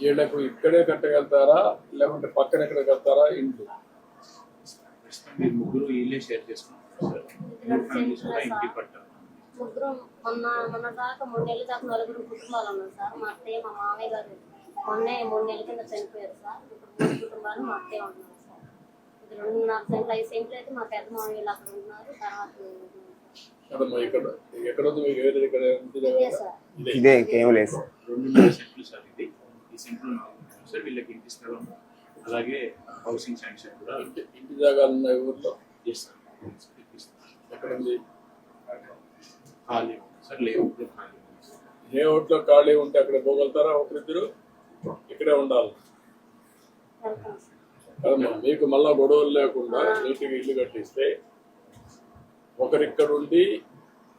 వీళ్ళకు ఇక్కడే కట్టగలుగుతారా? లేకుంటే పక్కన ఎక్కడ కడతారా ఇంట్లో. మీరు ముగ్గురు ఇల్లే షేర్ పట్టారు ముగ్గురు మొన్న మొన్న దాకా మూడు నెలల దాకా నలుగురు కుటుంబాలు ఉన్నాం సార్. మా అత్తయ్య మా మామయ్య గారు మొన్నే మూడు నెలల కింద చనిపోయారు సార్. ఇప్పుడు మూడు కుటుంబాలు మా అత్తయ్య ఉంటున్నారు సార్. ఇది రెండున్నర సెంట్లు ఐదు సెంట్లు అయితే మా పెద్ద మామయ్యలు అక్కడ ఉంటున్నారు తర్వాత ఇదే సార్. ఇదే. ఇంకేం లేదు. సార్. సెంట్లు నాలుగు సార్ వీళ్ళకి ఇంటి స్థలం అలాగే హౌసింగ్ శాంక్షన్ కూడా ఇంటి ఇంటి జాగాలు ఉన్నాయి ఊర్లో? చేస్తాం ఇప్పిస్తాం ఎక్కడ ఉంది? ఖాళీ సార్ లేఅవుట్లో ఖాళీ ఓట్లో ఖాళీ ఉంటే అక్కడ పోగలుగుతారా ఒకరిద్దరు? ఇక్కడే ఉండాలి. మీకు మళ్ళా గొడవలు లేకుండా నీటికి ఇల్లు కట్టిస్తే ఒకరిక్కడ ఉండి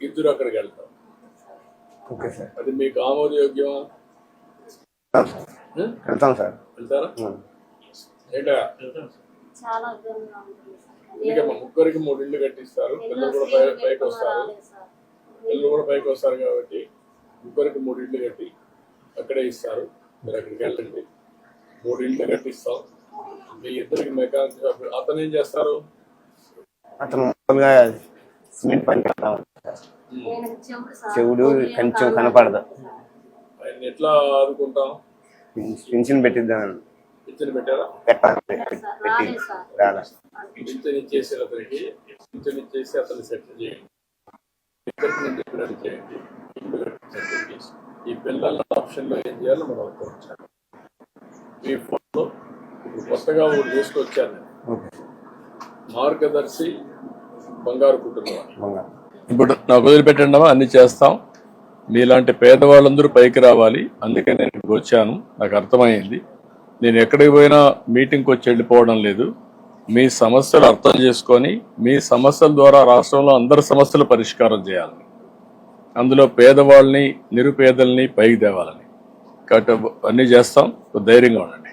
ఇద్దరు అక్కడికి వెళ్తాం ఓకే సార్. అది మీకు ఆమోదయోగ్యమా? వెళ్తాం సార్. వెళ్తారా. ఏంటా? చాలా ఉంటుంది సార్. ముగ్గురికి మూడు ఇల్లు కట్టిస్తారు పిల్లలు కూడా పై పైకి వస్తారు. పిల్లలు కూడా పైకి వస్తారు కాబట్టి ముగ్గురికి మూడు ఇల్లు కట్టి అక్కడే ఇస్తారు. మీరు అక్కడికి వెళ్ళండి. మూడు ఇల్లు కట్టిస్తాం. మీ ఇద్దరికి మెకానిక్ అతను ఏం చేస్తారు? అతను సిమెంట్ పని చెవుడు కొంచెం కనపడదు. ఎట్లా ఆదుకుంటాం? పింఛన్ పెట్టిద్దామని ఇచ్చిన పెట్టారా పెట్టాలి. సార్, పెట్టి రాలేదు సార్. రాదా పింఛన్ ఇచ్చేసి అతనికి పింఛన్ ఇచ్చేసి అతను సెటిల్ చేయండి. ఇక్కడికి నేను చెప్పినట్టు చేయండి. ఇల్లు కట్టి సెటిల్ చేసి ఈ పిల్లల ఆప్షన్లో ఏం చేయాలో మనం అనుకోవచ్చు మీ ఫోన్లో ఇప్పుడు కొత్తగా ఊరు తీసుకొచ్చాను మార్గదర్శి బంగారు కుటుంబం బంగారు. ఇప్పుడు నాకు వదిలిపెట్టండమా అన్ని చేస్తాం. మీలాంటి పేదవాళ్ళందరూ పైకి రావాలి. అందుకే నేను ఇక్కడికి వచ్చాను. నాకు అర్థమైంది. నేను ఎక్కడికి పోయినా మీటింగ్కి వచ్చి వెళ్ళిపోవడం లేదు. మీ సమస్యలు అర్థం చేసుకొని మీ సమస్యల ద్వారా రాష్ట్రంలో అందరి సమస్యలు పరిష్కారం చేయాలని. అందులో పేదవాళ్ళని నిరుపేదల్ని పైకి తేవాలని. కాబట్టి అన్నీ చేస్తాం. ధైర్యంగా ఉండండి.